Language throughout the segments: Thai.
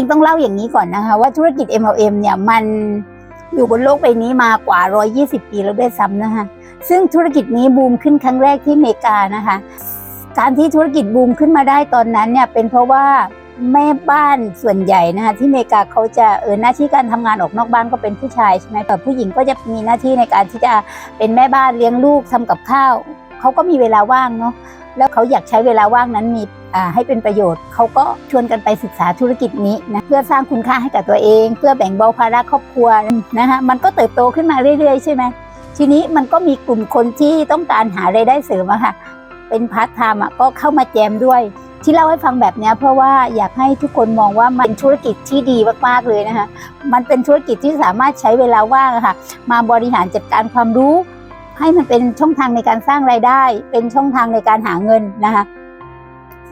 ริงๆ ต้องเล่าอย่างนี้ก่อนนะคะว่าธุรกิจ MLM เนี่ยมันอยู่บนโลกใบนี้มากว่า 120 ปีแล้วด้วยซ้ำนะคะซึ่งธุรกิจนี้บูมขึ้นครั้งแรกที่อเมริกานะคะ การที่ธุรกิจบูมขึ้นมาได้ตอนนั้นเนี่ยเป็นเพราะว่าแม่บ้านส่วนใหญ่นะคะที่อเมริกาเขาจะเออหน้าที่การทำงานออกนอกบ้านก็เป็นผู้ชายใช่ไหมแต่ผู้หญิงก็จะมีหน้าที่ในการที่จะเป็นแม่บ้านเลี้ยงลูกทำกับข้าว เขาก็มีเวลาว่างเนาะแล้วเขาอยากใช้เวลาว่างนั้นมีให้เป็นประโยชน์เขาก็ชวนกันไปศึกษาธุรกิจนี้นะเพื่อสร้างคุณค่าให้กับตัวเอง เพื่อแบ่งเบาภาระครอบครัวนะคะมันก็เติบโตขึ้นมาเรื่อยๆ ใช่ไหมทีนี้มันก็มีกลุ่มคนที่ต้องการหารายได้เสริมอะค่ะ เป็นพาร์ทไทม์อะก็เข้ามาแจมด้วย ที่เล่าให้ฟังแบบนี้เพราะว่าอยากให้ทุกคนมองว่ามันเป็นธุรกิจที่ดีมากๆเลยนะคะมันเป็นธุรกิจที่สามารถใช้เวลาว่างอะค่ะ มาบริหารจัดการความรู้ ให้มันเป็นช่องทางในการสร้างรายได้ เป็นช่องทางในการหาเงินนะคะ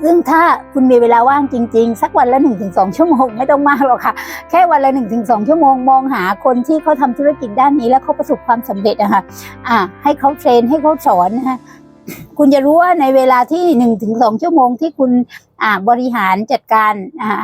ซึ่งถ้าคุณมีเวลาว่างจริง ๆ สักวันละ1นถึงสชั่วโมงไม่ต้องมากหรอกค่ะ แค่วันละ1นถึงสชั่วโมงมองหาคนที่เขาทำธุรกิจด้านนี้แล้วเขาประสบความสำเร็จนะคะอ่าให้เขาเทรนให้เขาสอนนะคะ คุณจะรู้ว่าในเวลาที่1นถึงสองชั่วโมงที่คุณบริหารจัดการ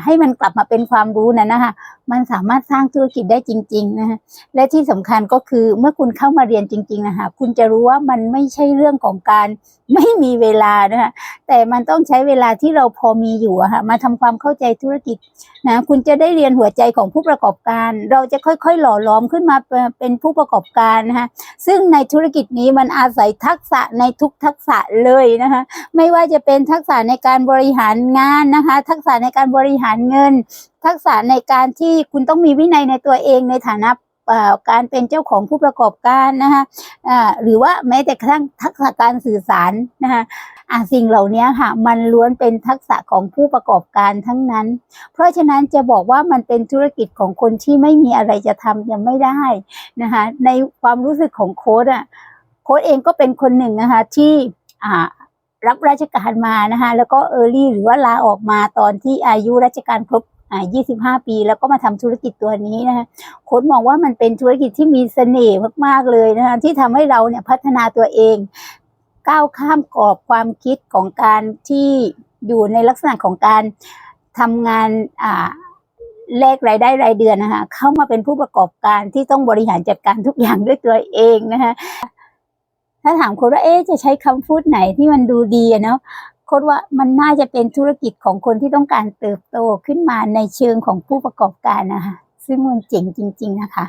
ให้มันกลับมาเป็นความรู้นั้นนะคะมันสามารถสร้างธุรกิจได้จริง ๆ นะคะและที่สำคัญก็คือเมื่อคุณเข้ามาเรียนจริง ๆ นะคะคุณจะรู้ว่ามันไม่ใช่เรื่องของการไม่มีเวลานะคะแต่มันต้องใช้เวลาที่เราพอมีอยู่ะค่ะมาทำความเข้าใจธุรกิจนะคุณจะได้เรียนหัวใจของผู้ประกอบการ เราจะค่อยๆ หล่อหลอมขึ้นมาเป็นผู้ประกอบการนะคะซึ่งในธุรกิจนี้มันอาศัยทักษะในทุกทักษะเลยนะคะ ไม่ว่าจะเป็นทักษะในการบริหารงานนะคะ ทักษะในการบริหารเงิน ทักษะในการที่คุณต้องมีวินัยในตัวเองในฐานะการเป็นเจ้าของผู้ประกอบการนะคะหรือว่าแม้แต่กระทั่งทักษะการสื่อสารนะคะสิ่งเหล่านี้ค่ะมันล้วนเป็นทักษะของผู้ประกอบการทั้งนั้น เพราะฉะนั้นจะบอกว่ามันเป็นธุรกิจของคนที่ไม่มีอะไรจะทำยังไม่ได้นะคะในความรู้สึกของโค้ดอะโค้ดเองก็เป็นคนหนึ่งนะคะที่ รับราชการมานะคะแล้วก็เออร์ลี่หรือว่าลาออกมาตอนที่อายุราชการครบ25 ปี แล้วก็มาทำธุรกิจตัวนี้นะคะโค้ดมองว่ามันเป็นธุรกิจที่มีเสน่ห์มากๆเลยนะคะที่ทำให้เราเนี่ยพัฒนาตัวเอง ก้าวข้ามกรอบความคิดของการที่อยู่ในลักษณะของการทำงานอ่าแลกรายได้รายเดือนนะคะเข้ามาเป็นผู้ประกอบการที่ต้องบริหารจัดการทุกอย่างด้วยตัวเองนะคะ ถ้าถามโค้ดว่าเอ๊จะใช้คำพูดไหนที่มันดูดีอะเนาะโค้ดว่ามันน่าจะเป็นธุรกิจของคนที่ต้องการเติบโตขึ้นมาในเชิงของผู้ประกอบการนะคะซึ่งมันเจ๋งจริง ๆ นะคะ